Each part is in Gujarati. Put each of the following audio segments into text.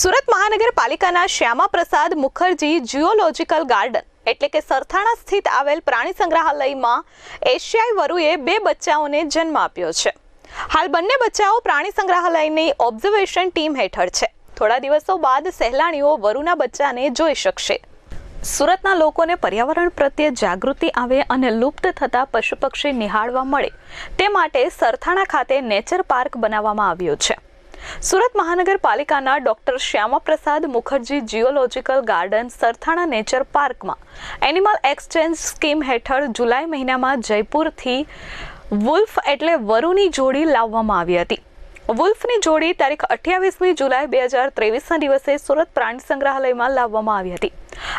સુરત મહાનગરપાલિકાના શ્યામાપ્રસાદ મુખર્જી જિયોલોજીકલ ગાર્ડન, એટલે કે સરથાણા સ્થિત આવેલ પ્રાણી સંગ્રહાલયમાં એશિયાઈ વરુએ બે બચ્ચાઓને જન્મ આપ્યો છે. હાલ બંને બચ્ચાઓ પ્રાણી સંગ્રહાલયની ઓબ્ઝર્વેશન ટીમ હેઠળ છે. થોડા દિવસો બાદ સહેલાણીઓ વરુના બચ્ચાને જોઈ શકશે. સુરતના લોકોને પર્યાવરણ પ્રત્યે જાગૃતિ આવે અને લુપ્ત થતા પશુ પક્ષી નિહાળવા મળે, તે માટે સરથાણા ખાતે નેચર પાર્ક બનાવવામાં આવ્યો છે. સુરત મહાનગરપાલિકાના doctor Shyamaprasad Mukherjee geological garden Sarthana nature પાર્કમાં એનિમલ એક્સચેન્જ સ્કીમ હેઠળ જુલાઈ મહિનામાં જયપુરથી વુલ્ફ એટલે વરુની જોડી લાવવામાં આવી હતી. વુલ્ફની જોડી તારીખ અઠ્યાવીસમી જુલાઈ બે હજાર ત્રેવીસના દિવસે સુરત પ્રાણી સંગ્રહાલયમાં લાવવામાં આવી હતી.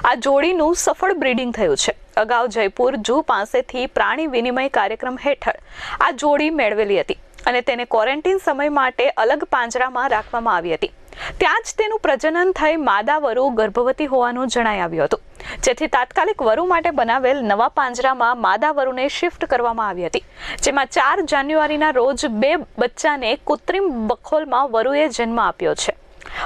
આ જોડીનું સફળ બ્રીડિંગ થયું છે. અગાઉ જયપુર જૂ પાસેથી પ્રાણી વિનિમય કાર્યક્રમ હેઠળ આ જોડી મેળવેલી હતી. અને તેને ક્વોરન્ટીન સમય માટે અલગ પાંજરામાં રાખવામાં આવી હતી. ત્યાં જ તેનું પ્રજનન થઈ માદા વરુ ગર્ભવતી હોવાનું જણાઈ આવ્યું હતું. જેથી તાત્કાલિક વરુ માટે બનાવેલ નવા પાંજરામાં માદા વરુને શિફ્ટ કરવામાં આવી હતી. જેમાં ચાર જાન્યુઆરીના રોજ બે બચ્ચાને કૃત્રિમ બખોલમાં વરુએ જન્મ આપ્યો છે.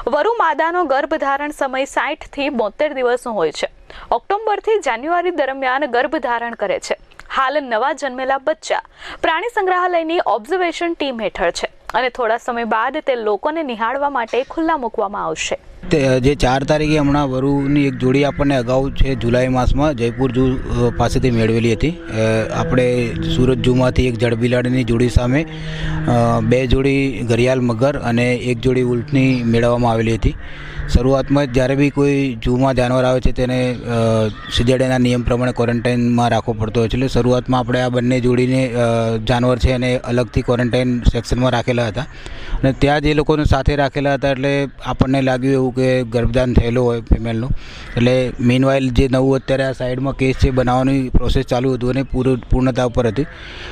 વરુ માદાનો ગર્ભધારણ સમય સાઠથી બોતેર દિવસનો હોય છે. ઓક્ટોબરથી જાન્યુઆરી દરમિયાન ગર્ભધારણ કરે છે. હાલ નવા જન્મેલા બચ્ચા પ્રાણી સંગ્રહાલયની ઓબ્ઝર્વેશન ટીમ હેઠળ છે અને થોડા સમય બાદ તે લોકોને નિહાળવા માટે ખુલ્લા મૂકવામાં આવશે. જે ચાર તારીખે હમણાં વરુની એક જોડી આપણને અગાઉ છે, જુલાઈ માસમાં જયપુર જૂ પાસેથી મેળવેલી હતી. આપણે સુરત જૂમાંથી એક જળબિલાડીની જોડી સામે બે જોડી ઘરિયાળ મગર અને એક જોડી ઉલ્ટની મેળવવામાં આવેલી હતી. શરૂઆતમાં જ્યારે બી કોઈ જૂમાં જાનવર આવે છે તેને સીજેડાના નિયમ પ્રમાણે ક્વોરન્ટાઇનમાં રાખવો પડતો હોય છે. એટલે શરૂઆતમાં આપણે આ બંને જોડીને જાનવર છે એને અલગથી ક્વોરન્ટાઇન સેક્શનમાં રાખેલા હતા. અને ત્યાં જ લોકોને સાથે રાખેલા હતા એટલે આપણને લાગ્યું એવું કે ગર્ભદાન થયેલો હોય ફિમેલનું. એટલે મીનવાઇલ જે નવું અત્યારે આ સાઈડમાં કેસ છે બનાવવાની પ્રોસેસ ચાલુ હતું અને પૂરું, પૂર્ણતા ઉપર હતી.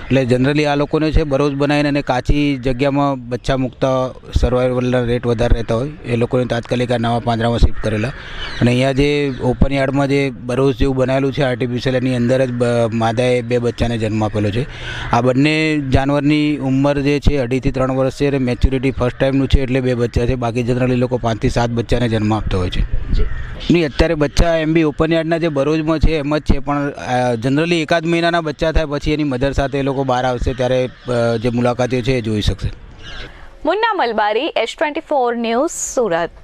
એટલે જનરલી આ લોકોને છે બરોજ બનાવીને અને કાચી જગ્યામાં બચ્ચા મૂકતા સર્વાઈવલના રેટ વધારે રહેતા હોય, એ લોકોને તાત્કાલિક નવા પાંજરામાં શિફ્ટ કરેલા. અને અહીંયા જે ઓપન યાર્ડમાં જે બરોજ જેવું બનાવેલું છે આર્ટિફિશિયલ એની અંદર જ માદાએ બે બચ્ચાને જન્મ આપેલો છે. આ બંને જાનવરની ઉંમર જે છે અઢીથી ત્રણ વર્ષ છે અને મેચ્યુરિટી ફર્સ્ટ ટાઈમનું છે એટલે બે બચ્ચા છે. બાકી જનરલી લોકો પાંચથી સાત બચ્ચાને જન્મ આપતા હોય છે. નહીં અત્યારે બચ્ચા એમ બી ઓપન યાર્ડના જે બરોજમાં છે એમ જ છે પણ જનરલી એકાદ મહિનાના બચ્ચા થાય પછી એની મધર સાથે એ લોકો બહાર આવશે ત્યારે જે મુલાકાતીઓ છે એ જોઈ શકશે. Munna Malabari S twenty four news Surat.